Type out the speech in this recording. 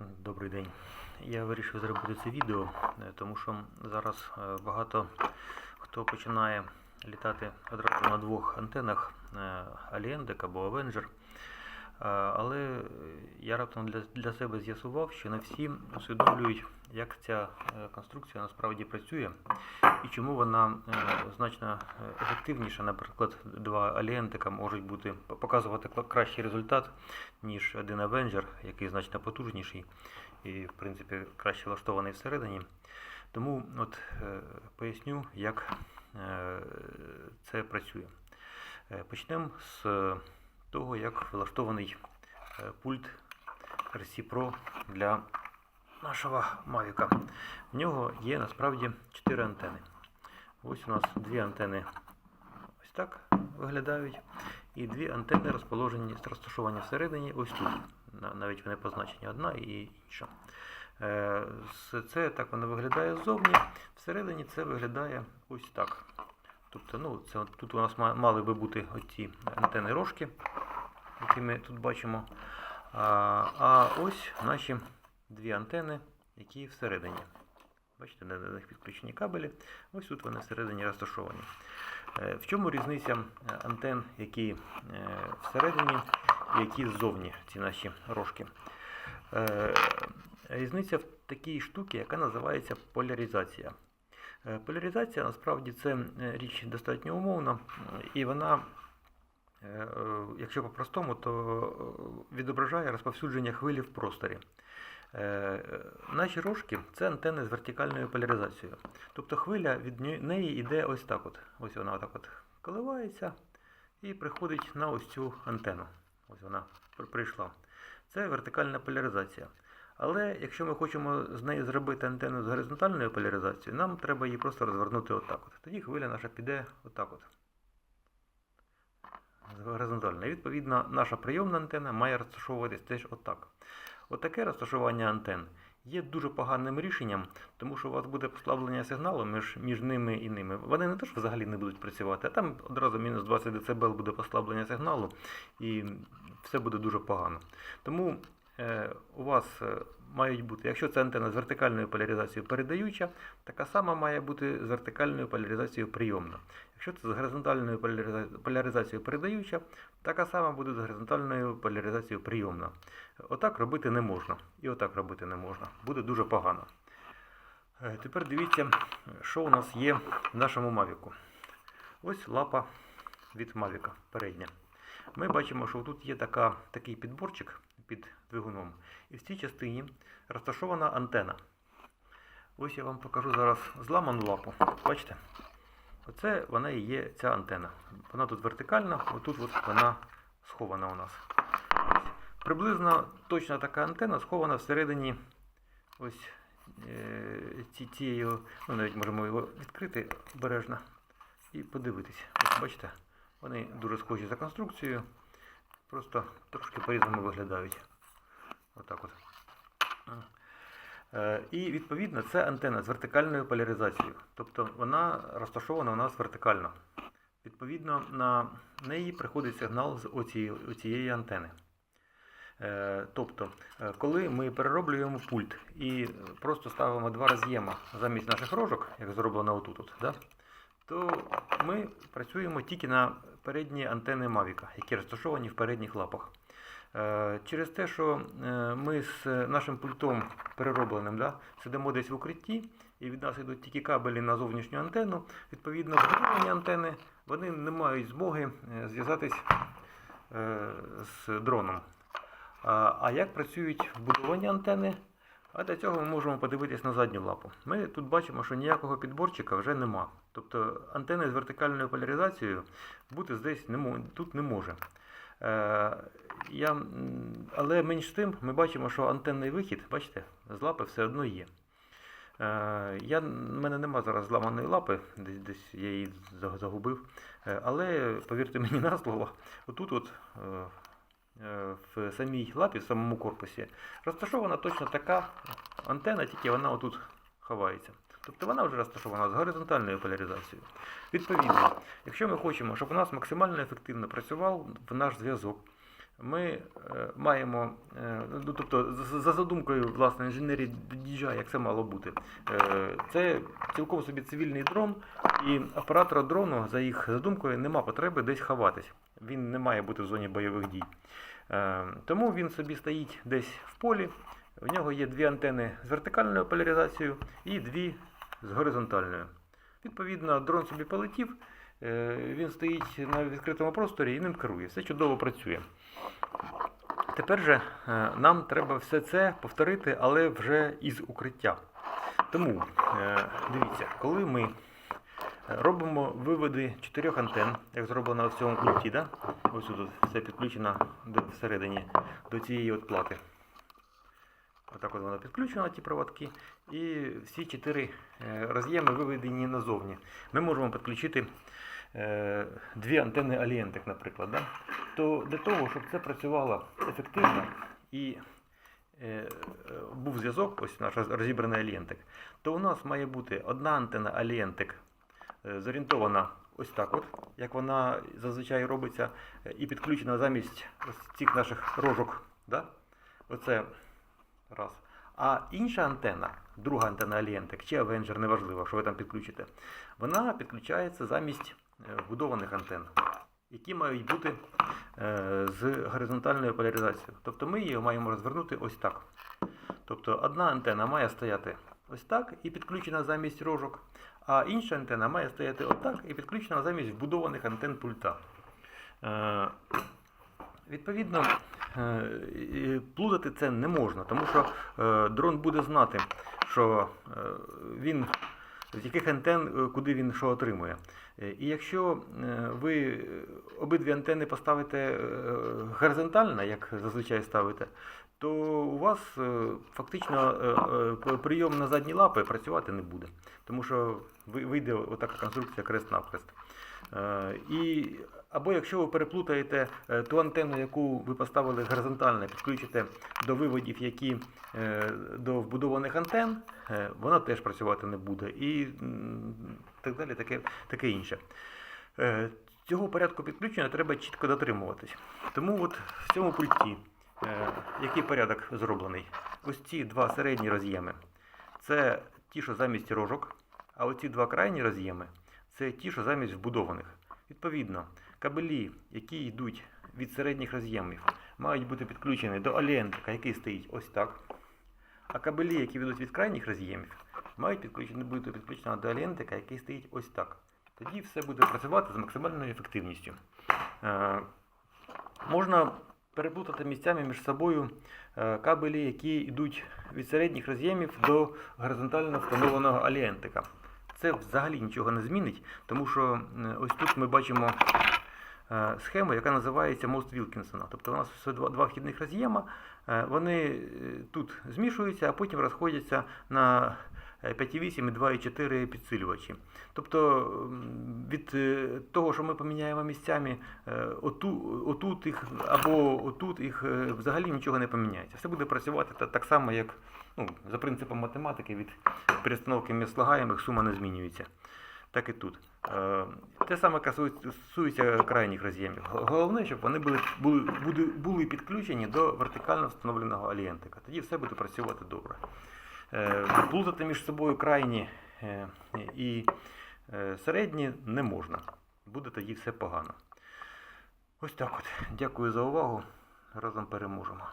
Добрий день. Я вирішив зробити це відео, е, тому що зараз е, багато хто починає літати одразу на двох антенах е, або Avenger. Е, Але я раптом для, для себе з'ясував, що не всі усвідомлюють, як ця е, конструкція насправді працює і чому вона е, значно е, ефективніша. Наприклад, два Aliendec можуть бути показувати кращий результат, ніж один Avenger, який значно потужніший і, в принципі, краще влаштований всередині. Тому от е, поясню, як е, це працює. Е, Почнемо з того, як влаштований е, пульт RC Pro для нашого Mavic. В нього є насправді 4 антени. Ось у нас дві антени ось так виглядають. І дві антени розположені, розташовані всередині, ось тут. Навіть вони позначені одна і інша. Е, Це так воно виглядає ззовні. Всередині це виглядає ось так. Тобто, ну, це, тут у нас мали би бути оці антени рожки, які ми тут бачимо. А, ось наші дві антени, які всередині. Бачите, де до них підключені кабелі. Ось тут вони всередині розташовані. Е, В чому різниця е, антен, які е, всередині і які ззовні, ці наші рожки? Різниця в такій штуці, яка називається поляризація. Поляризація насправді це річ достатньо умовна, і вона, якщо по-простому, то е, відображає розповсюдження хвилі в просторі. Е, е, Наші рожки це антени з вертикальною поляризацією. Тобто хвиля від неї йде ось так. от. Ось вона отак от коливається і приходить на ось цю антенну. Ось вона прийшла. Це вертикальна поляризація. Але якщо ми хочемо з неї зробити антенну з горизонтальною поляризацією, нам треба її просто розвернути отак. От. Тоді хвиля наша піде отак. от. Горизонтально. Відповідно наша прийомна антенна має розташовуватись теж отак. Отаке розташування антен є дуже поганим рішенням, тому що у вас буде послаблення сигналу між, між ними і ними. Вони не те, що взагалі не будуть працювати, а там одразу мінус 20 дБ буде послаблення сигналу, і все буде дуже погано. Тому у вас е, мають бути, якщо це антенна з вертикальною поляризацією передаюча, така сама має бути з вертикальною поляризацією прийомна. Якщо це з горизонтальною поляризацією передаюча, така сама буде з горизонтальною поляризацією прийомна. Отак робити не можна. І отак робити не можна. Буде дуже погано. Е, Тепер дивіться, що у нас є в нашому Мавіку. Ось лапа від Мавіка передня. Ми бачимо, що тут є така, такий підборчик під двигуном. І в цій частині розташована антена. Ось я вам покажу зараз зламану лапу. Бачите? Оце вона і є ця антена. Вона тут вертикальна, отут от вона схована у нас. Приблизно точно така антена схована всередині ось е, ці, цією, ну навіть можемо його відкрити обережно і подивитися. Ось бачите, вони дуже схожі за конструкцією, просто трошки по-різному виглядають. Отак от. Е, І відповідно це антенна з вертикальною поляризацією. Тобто вона розташована у нас вертикально. Відповідно, на неї приходить сигнал з оцієї антени. Е, Тобто, е, коли ми перероблюємо пульт і просто ставимо два роз'єма замість наших рожок, як зроблено отут, от, да, то ми працюємо тільки на передні антени Mavic, які розташовані в передніх лапах. Е, Через те, що е, ми з нашим пультом переробленим да, сидимо десь в укритті, і від нас йдуть тільки кабелі на зовнішню антенну, відповідно, збудовані антени вони не мають змоги е, зв'язатись з дроном. А як працюють вбудовані антени? А для цього ми можемо подивитись на задню лапу. Ми тут бачимо, що ніякого підборчика вже нема. Тобто антени з вертикальною поляризацією бути здесь не тут не може. Е, я, але менш тим ми бачимо, що антенний вихід, бачите, з лапи все одно є. Е, я, в мене нема зараз зламаної лапи, десь, десь я її загубив. Е, але повірте мені на слово, отут от, е, в самій лапі, в самому корпусі, розташована точно така антенна, тільки вона отут ховається. Тобто вона вже розташована з горизонтальною поляризацією. Відповідно, якщо ми хочемо, щоб у нас максимально ефективно працював в наш зв'язок, ми е, маємо, е, ну, тобто за- за задумкою власне інженерії DJI, як це мало бути, е, це цілком собі цивільний дрон, і оператора дрону, за їх задумкою, нема потреби десь ховатись. Він не має бути в зоні бойових дій. Е, Тому він собі стоїть десь в полі. В нього є дві антени з вертикальною поляризацією і дві з горизонтальною. Відповідно, дрон собі полетів, е, він стоїть на відкритому просторі і ним керує. Все чудово працює. Тепер же е, нам треба все це повторити, але вже із укриття. Тому дивіться, коли ми робимо виводи чотирьох антен, як зроблено в цьому пульті, да? ось тут все підключено до, всередині до цієї от плати. Отак от воно підключено, ті проводки. І всі чотири е, роз'єми виведені назовні. Ми можемо підключити е, дві антени Alientek, наприклад. Да? То для того, щоб це працювало ефективно і е, був зв'язок, ось наш роз- розібраний Alientek, то у нас має бути одна Alientek е, зорієнтована ось так, от, як вона зазвичай робиться, е, і підключена замість ось цих наших рожок. Да? Оце раз. А інша антена, друга антена Alientek чи Avenger, неважливо, що ви там підключите, вона підключається замість е, вбудованих антен, які мають бути е, з горизонтальною поляризацією. Тобто ми її маємо розвернути ось так. Тобто одна антена має стояти ось так і підключена замість рожок, а інша антена має стояти отак і підключена замість вбудованих антен пульта. Е, Відповідно, е, плутати це не можна, тому що е, дрон буде знати, що він з яких антен, куди він що отримує. І якщо ви обидві антени поставите горизонтально, як зазвичай ставите, то у вас е, фактично е, е, прийом на задні лапи працювати не буде, тому що вийде отака конструкція крест-навкрест. Е, І, або якщо ви переплутаєте ту антенну, яку ви поставили горизонтально, підключите до виводів, які до вбудованих антен, е, вона теж працювати не буде. І так далі, таке, таке інше. Цього порядку підключення треба чітко дотримуватись. Тому от в цьому пульті, який порядок зроблений? Ось ці два середні роз'єми. Це ті, що замість рожок, а оці два крайні роз'єми це ті, що замість вбудованих. Відповідно, кабелі, які йдуть від середніх роз'ємів, мають бути підключені до алієнтика, який стоїть ось так. А кабелі, які ведуть від крайніх роз'ємів, мають підключені, бути підключені до алієнтика, який стоїть ось так. Тоді все буде працювати з максимальною ефективністю. Е, можна переплутати місцями між собою е, кабелі, які йдуть від середніх роз'ємів до горизонтально встановленого алієнтика. Це взагалі нічого не змінить, тому що ось тут ми бачимо е, схему, яка називається мост Вілкінсона. Тобто у нас два, вхідних роз'єма, е, вони тут змішуються, а потім розходяться на 5,8 і 2,4 підсилювачі. Тобто від е, того, що ми поміняємо місцями е, оту, отут їх або отут їх е, взагалі нічого не поміняється. Все буде працювати так само, як ну, за принципом математики від перестановки міст слагаємих сума не змінюється. Так і тут. Те саме стосується крайніх роз'ємів. Головне, щоб вони були, були, були підключені до вертикально встановленого алієнтика. Тоді все буде працювати добре. Е, Плутати між собою крайні е, і е, середні не можна. Буде тоді все погано. Ось так от. Дякую за увагу. Разом переможемо.